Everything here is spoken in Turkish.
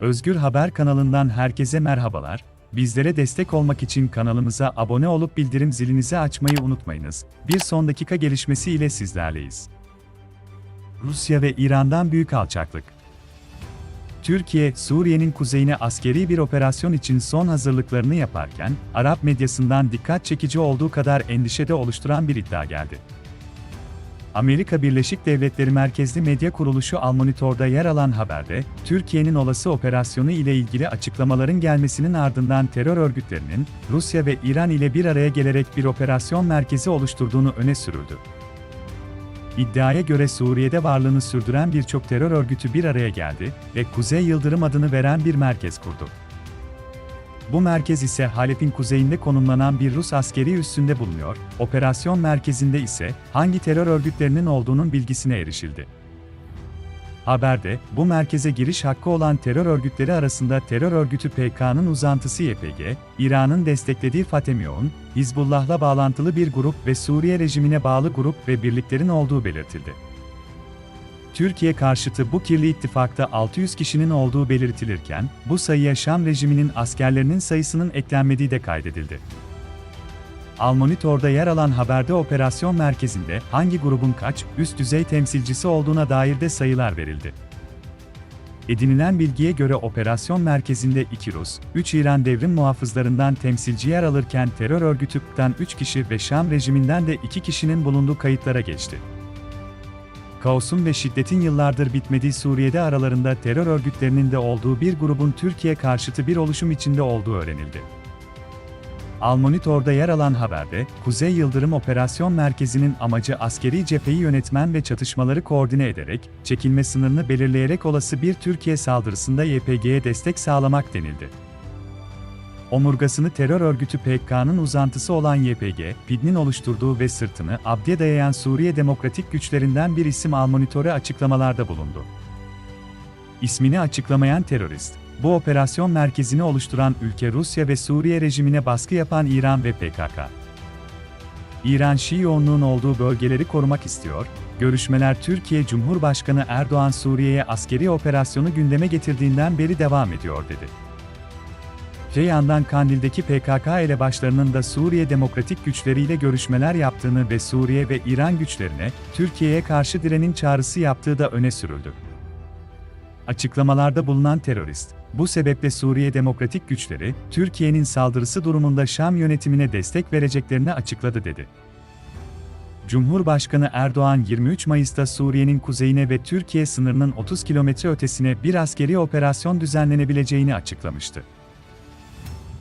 Özgür Haber kanalından herkese merhabalar. Bizlere destek olmak için kanalımıza abone olup bildirim zilinizi açmayı unutmayınız. Bir son dakika gelişmesi ile sizlerleyiz. Rusya ve İran'dan büyük alçaklık. Türkiye, Suriye'nin kuzeyine askeri bir operasyon için son hazırlıklarını yaparken, Arap medyasından dikkat çekici olduğu kadar endişede oluşturan bir iddia geldi. Amerika Birleşik Devletleri merkezli medya kuruluşu Almonitor'da yer alan haberde, Türkiye'nin olası operasyonu ile ilgili açıklamaların gelmesinin ardından terör örgütlerinin, Rusya ve İran ile bir araya gelerek bir operasyon merkezi oluşturduğunu öne sürüldü. İddiaya göre Suriye'de varlığını sürdüren birçok terör örgütü bir araya geldi ve Kuzey Yıldırım adını veren bir merkez kurdu. Bu merkez ise Halep'in kuzeyinde konumlanan bir Rus askeri üssünde bulunuyor, operasyon merkezinde ise hangi terör örgütlerinin olduğunun bilgisine erişildi. Haberde, bu merkeze giriş hakkı olan terör örgütleri arasında terör örgütü PKK'nın uzantısı YPG, İran'ın desteklediği Fatemiyon, Hizbullah'la bağlantılı bir grup ve Suriye rejimine bağlı grup ve birliklerin olduğu belirtildi. Türkiye karşıtı bu kirli ittifakta 600 kişinin olduğu belirtilirken, bu sayıya Şam rejiminin askerlerinin sayısının eklenmediği de kaydedildi. Almonitor'da yer alan haberde operasyon merkezinde hangi grubun kaç üst düzey temsilcisi olduğuna dair de sayılar verildi. Edinilen bilgiye göre operasyon merkezinde 2 Rus, 3 İran devrim muhafızlarından temsilci yer alırken terör örgütü PKK'dan 3 kişi ve Şam rejiminden de 2 kişinin bulunduğu kayıtlara geçti. Kaosun ve şiddetin yıllardır bitmediği Suriye'de aralarında terör örgütlerinin de olduğu bir grubun Türkiye karşıtı bir oluşum içinde olduğu öğrenildi. Almonitor'da yer alan haberde, Kuzey Yıldırım Operasyon Merkezi'nin amacı askeri cepheyi yönetmen ve çatışmaları koordine ederek, çekilme sınırını belirleyerek olası bir Türkiye saldırısında YPG'ye destek sağlamak denildi. Omurgasını terör örgütü PKK'nın uzantısı olan YPG, PİD'nin oluşturduğu ve sırtını Abdi'ye dayayan Suriye Demokratik Güçlerinden bir isim Almonitor'e açıklamalarda bulundu. İsmini açıklamayan terörist, bu operasyon merkezini oluşturan ülke Rusya ve Suriye rejimine baskı yapan İran ve PKK. İran Şii yoğunluğun olduğu bölgeleri korumak istiyor, görüşmeler Türkiye Cumhurbaşkanı Erdoğan Suriye'ye askeri operasyonu gündeme getirdiğinden beri devam ediyor dedi. Öte yandan Kandil'deki PKK elebaşlarının da Suriye Demokratik güçleriyle görüşmeler yaptığını ve Suriye ve İran güçlerine Türkiye'ye karşı direnin çağrısı yaptığı da öne sürüldü. Açıklamalarda bulunan terörist, bu sebeple Suriye Demokratik Güçleri, Türkiye'nin saldırısı durumunda Şam yönetimine destek vereceklerini açıkladı dedi. Cumhurbaşkanı Erdoğan 23 Mayıs'ta Suriye'nin kuzeyine ve Türkiye sınırının 30 kilometre ötesine bir askeri operasyon düzenlenebileceğini açıklamıştı.